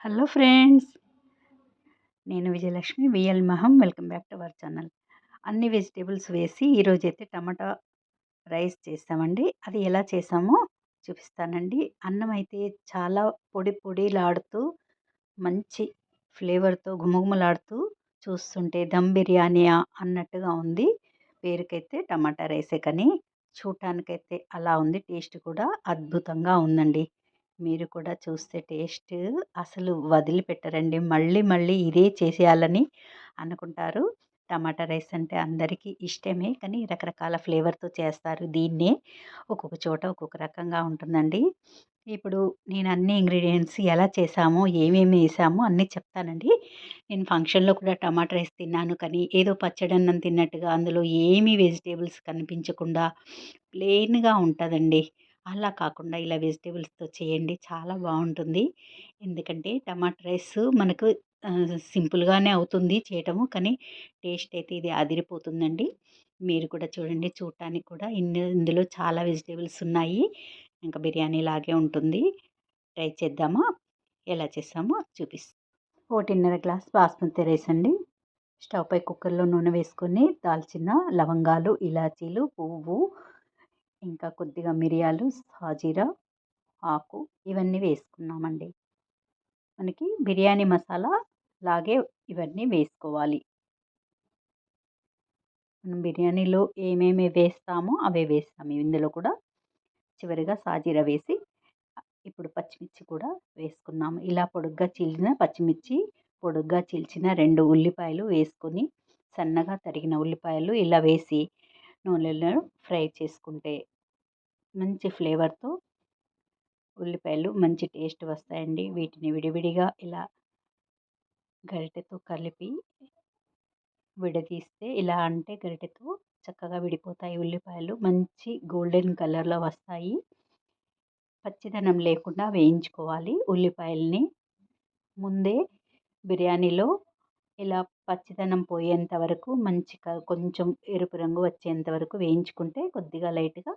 Hello friends. నేను Vijayalakshmi VL మహం. Welcome back to our channel. అన్ని vegetables వేసి ఈరోజైతే టమాటా రైస్ చేస్తామండి. అది ఎలా చేసామో చూపిస్తానండి. అన్నం అయితే చాలా పొడి పొడిలాడుతూ మంచి ఫ్లేవర్తో గుమగుమలాడుతూ చూస్తుంటే దమ్ బిర్యానీ అన్నట్టుగా ఉంది. పేరుకైతే టమాటా రైసే కానీ చూడటానికైతే అలా ఉంది. టేస్ట్ కూడా అద్భుతంగా ఉందండి. మీరు కూడా చూస్తే టేస్ట్ అసలు వదిలిపెట్టరండి. మళ్ళీ మళ్ళీ ఇదే చేసేయాలని అనుకుంటారు. టమాటా రైస్ అంటే అందరికీ ఇష్టమే కానీ రకరకాల ఫ్లేవర్తో చేస్తారు. దీన్నే ఒక్కొక్క చోట ఒక్కొక్క రకంగా ఉంటుందండి. ఇప్పుడు నేను అన్ని ఇంగ్రీడియంట్స్ ఎలా చేసామో ఏమేమి వేసామో అన్నీ చెప్తానండి. నేను ఫంక్షన్లో కూడా టమాటా రైస్ తిన్నాను కానీ ఏదో పచ్చడి అన్నం తిన్నట్టుగా అందులో ఏమీ వెజిటేబుల్స్ కనిపించకుండా ప్లెయిన్గా ఉంటుందండి. అలా కాకుండా ఇలా వెజిటేబుల్స్తో చేయండి. చాలా బాగుంటుంది. ఎందుకంటే టమాటా రైస్ మనకు సింపుల్గానే అవుతుంది చేయటము. కానీ టేస్ట్ అయితే ఇది అదిరిపోతుందండి. మీరు కూడా చూడండి చూడటానికి కూడా ఇన్ని ఇందులో చాలా వెజిటేబుల్స్ ఉన్నాయి. ఇంకా బిర్యానీ లాగే ఉంటుంది. ట్రై చేద్దామా? ఎలా చేస్తామో చూపిస్తాం ఒకటిన్నర గ్లాస్ బాస్మతి రైస్ అండి. స్టవ్ పై కుక్కర్లో నూనె వేసుకొని దాల్చిన లవంగాలు ఇలాచీలు పువ్వు ఇంకా కొద్దిగా మిరియాలు సాజీరా ఆకు ఇవన్నీ వేసుకున్నామండి. మనకి బిర్యానీ మసాలా లాగే ఇవన్నీ వేసుకోవాలి. మనం బిర్యానీలో ఏమేమి వేస్తామో అవే వేస్తాము. ఇందులో కూడా చివరిగా సాజీరా వేసి ఇప్పుడు పచ్చిమిర్చి కూడా వేసుకున్నాము. ఇలా పొడుగ్గా చీల్చిన పచ్చిమిర్చి పొడుగ్గా చీల్చిన రెండు ఉల్లిపాయలు వేసుకొని సన్నగా తరిగిన ఉల్లిపాయలు ఇలా వేసి నూనెలో ఫ్రై చేసుకుంటే మంచి ఫ్లేవర్తో ఉల్లిపాయలు మంచి టేస్ట్ వస్తాయండి. వీటిని విడివిడిగా ఇలా గరిటెతో కలిపి విడదీస్తే ఇలా అంటే గరిటెతో చక్కగా విడిపోతాయి ఉల్లిపాయలు. మంచి గోల్డెన్ కలర్లో వస్తాయి. పచ్చిదనం లేకుండా వేయించుకోవాలి ఉల్లిపాయల్ని. ముందే బిర్యానీలో ఇలా పచ్చిదనం పోయేంత వరకు మంచిగా కొంచెం ఎరుపు రంగు వచ్చేంత వరకు వేయించుకుంటే కొద్దిగా లైట్గా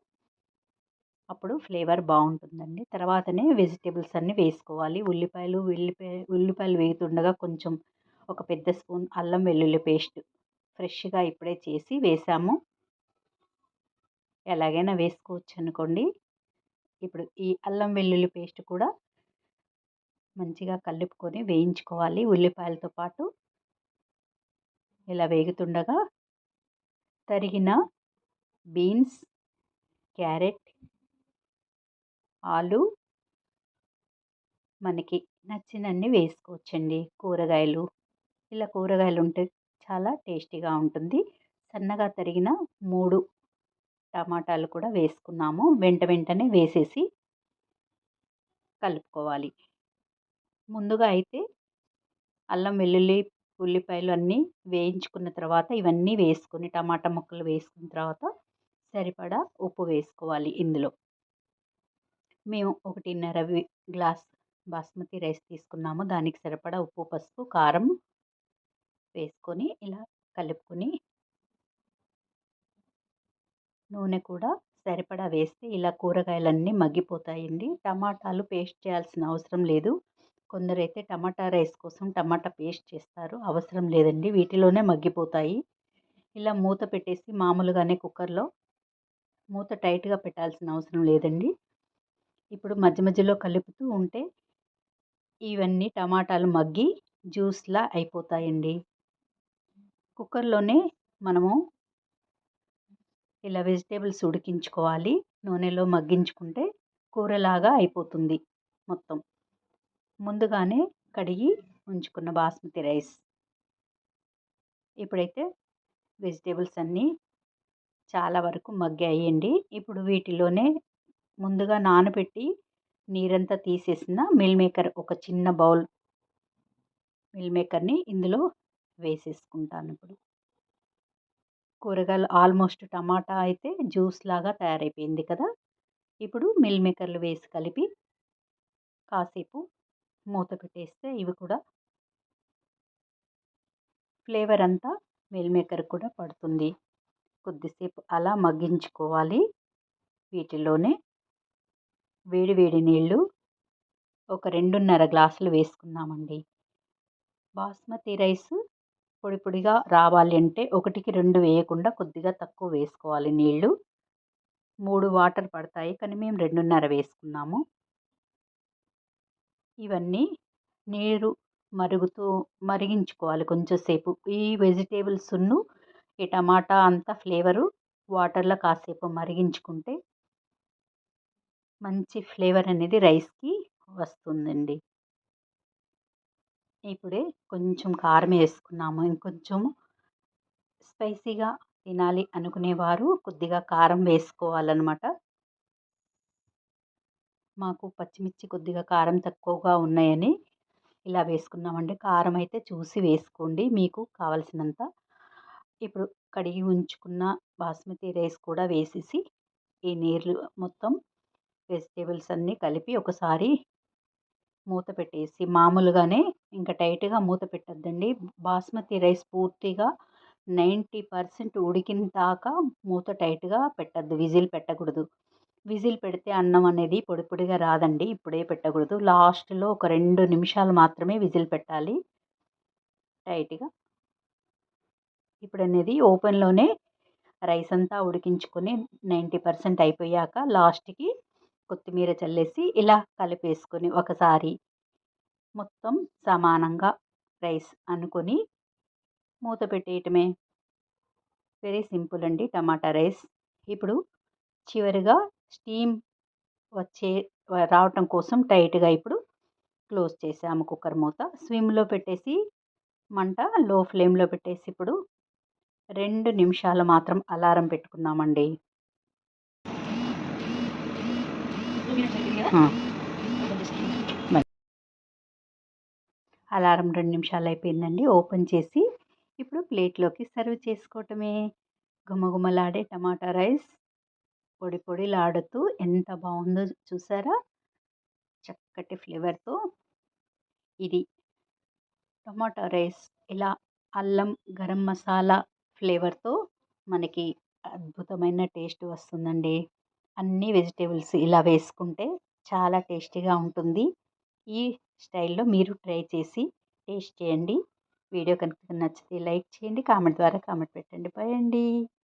అప్పుడు ఫ్లేవర్ బాగుంటుందండి. తర్వాతనే వెజిటేబుల్స్ అన్నీ వేసుకోవాలి. ఉల్లిపాయలు ఉల్లిపాయ ఉల్లిపాయలు వేగుతుండగా కొంచెం ఒక పెద్ద స్పూన్ అల్లం వెల్లుల్లి పేస్ట్ ఫ్రెష్గా ఇప్పుడే చేసి వేసాము. ఎలాగైనా వేసుకోవచ్చు అనుకోండి. ఇప్పుడు ఈ అల్లం వెల్లుల్లి పేస్ట్ కూడా మంచిగా కలుపుకొని వేయించుకోవాలి. ఉల్లిపాయలతో పాటు ఇలా వేగుతుండగా తరిగిన బీన్స్ క్యారెట్ ఆలు మనకి నచ్చినన్ని వేసుకోవచ్చండి కూరగాయలు. ఇలా కూరగాయలు ఉంటే చాలా టేస్టీగా ఉంటుంది. సన్నగా తరిగిన మూడు టమాటాలు కూడా వేసుకున్నాము. వెంట వెంటనే వేసేసి కలుపుకోవాలి. ముందుగా అయితే అల్లం వెల్లుల్లి ఉల్లిపాయలు అన్నీ వేయించుకున్న తర్వాత ఇవన్నీ వేసుకొని టమాటా ముక్కలు వేసుకున్న తర్వాత సరిపడా ఉప్పు వేసుకోవాలి ఇందులో. మేము ఒకటిన్నర గ్లాస్ బాస్మతి రైస్ తీసుకున్నాము. దానికి సరిపడా ఉప్పు పసుపు కారం వేసుకొని ఇలా కలుపుకొని నూనె కూడా సరిపడా వేస్తే ఇలా కూరగాయలన్నీ మగ్గిపోతాయండి. టమాటాలు పేస్ట్ చేయాల్సిన అవసరం లేదు. కొందరైతే టమాటా రైస్ కోసం టమాటా పేస్ట్ చేస్తారు. అవసరం లేదండి. వీటిలోనే మగ్గిపోతాయి. ఇలా మూత పెట్టేసి మామూలుగానే కుక్కర్లో మూత టైట్గా పెట్టాల్సిన అవసరం లేదండి. ఇప్పుడు మధ్య మధ్యలో కలుపుతూ ఉంటే ఇవన్నీ టమాటాలు మగ్గి జ్యూస్లా అయిపోతాయండి. కుక్కర్లోనే మనము ఇలా వెజిటేబుల్స్ ఉడికించుకోవాలి. నూనెలో మగ్గించుకుంటే కూరలాగా అయిపోతుంది మొత్తం. ముందుగానే కడిగి ఉంచుకున్న బాస్మతి రైస్. ఇప్పుడైతే వెజిటేబుల్స్ అన్నీ చాలా వరకు మగ్గాయండి. ఇప్పుడు వీటిలోనే ముందుగా నానబెట్టి నీరంతా తీసేసిన మిల్ మేకర్ ఒక చిన్న బౌల్ మిల్ మేకర్ని ఇందులో వేసేసుకుంటాను ఇప్పుడు. కూరగాయలు ఆల్మోస్ట్ టమాటా అయితే జ్యూస్ లాగా తయారైపోయింది కదా. ఇప్పుడు మిల్ మేకర్లు వేసి కలిపి కాసేపు మూత పెట్టేస్తే ఇవి కూడా ఫ్లేవర్ అంతా మిల్ మేకర్ కూడా పడుతుంది. కొద్దిసేపు అలా మగ్గించుకోవాలి. వీటిలోనే వేడి వేడి నీళ్ళు ఒక రెండున్నర గ్లాసులు వేసుకున్నామండి బాస్మతి రైస్ పొడి పొడిగా రావాలి అంటే ఒకటికి రెండు వేయకుండా కొద్దిగా తక్కువ వేసుకోవాలి నీళ్ళు. మూడు వాటర్ పడతాయి కానీ మేము రెండున్నర వేసుకున్నాము. ఇవన్నీ నీరు మరుగుతూ మరిగించుకోవాలి కొంచెం సేపు. ఈ వెజిటేబుల్స్ను ఈ టమాటా అంతా ఫ్లేవరు వాటర్లో కాసేపు మరిగించుకుంటే మంచి ఫ్లేవర్ అనేది రైస్కి వస్తుందండి. ఇప్పుడే కొంచెం కారం వేసుకున్నాము. ఇంకొంచెం స్పైసీగా తినాలి అనుకునేవారు కొద్దిగా కారం వేసుకోవాలన్నమాట. మాకు పచ్చిమిర్చి కొద్దిగా కారం తక్కువగా ఉన్నాయని ఇలా వేసుకున్నామండి. కారం అయితే చూసి వేసుకోండి. మీకు కావలసినంత. ఇప్పుడు కడిగి ఉంచుకున్న బాస్మతి రైస్ కూడా వేసేసి ఈ నీళ్ళు మొత్తం వెజిటేబుల్స్ అన్నీ కలిపి ఒకసారి మూత పెట్టేసి మామూలుగానే ఇంకా టైట్గా మూత పెట్టద్దండి. బాస్మతి రైస్ పూర్తిగా నైంటీ పర్సెంట్ ఉడికిన దాకా మూత టైట్గా పెట్టద్దు. విజిల్ పెట్టకూడదు. విజిల్ పెడితే అన్నం అనేది పొడి పొడిగా రాదండి ఇప్పుడే పెట్టకూడదు. లాస్ట్లో ఒక రెండు నిమిషాలు మాత్రమే విజిల్ పెట్టాలి. టైట్గా. ఇప్పుడు అనేది ఓపెన్లోనే రైస్ అంతా ఉడికించుకొని నైంటీ పర్సెంట్ అయిపోయాక లాస్ట్కి కొత్తిమీర చల్లేసి ఇలా కలిపేసుకొని ఒకసారి మొత్తం సమానంగా రైస్ అనుకొని మూత పెట్టేయటమే. వెరీ సింపుల్ అండి టమాటా రైస్. ఇప్పుడు చివరిగా స్టీమ్ వచ్చే రావటం కోసం టైట్గా ఇప్పుడు క్లోజ్ చేసాము కుక్కర్ మూత. స్విమ్లో పెట్టేసి మంట లో ఫ్లేమ్లో పెట్టేసి ఇప్పుడు రెండు నిమిషాలు మాత్రం అలారం పెట్టుకున్నామండి అలారం రెండు నిమిషాలు అయిపోయిందండి. ఓపెన్ చేసి ఇప్పుడు ప్లేట్లోకి సర్వ్ చేసుకోవటమే. గుమగుమలాడే టమాటా రైస్. పొడి పొడిలాడుతూ ఎంత బాగుందో చూసారా? చక్కటి ఫ్లేవర్తో ఇది. టమాటా రైస్ ఇలా అల్లం గరం మసాలా ఫ్లేవర్తో మనకి అద్భుతమైన టేస్ట్ వస్తుందండి. అన్ని వెజిటేబుల్స్ ఇలా వేసుకుంటే చాలా టేస్టీగా ఉంటుంది. ఈ స్టైల్లో మీరు ట్రై చేసి టేస్ట్ చేయండి. వీడియో కనుక నచ్చితే లైక్ చేయండి కామెంట్ ద్వారా కామెంట్ పెట్టండి. బాయ్ అండి.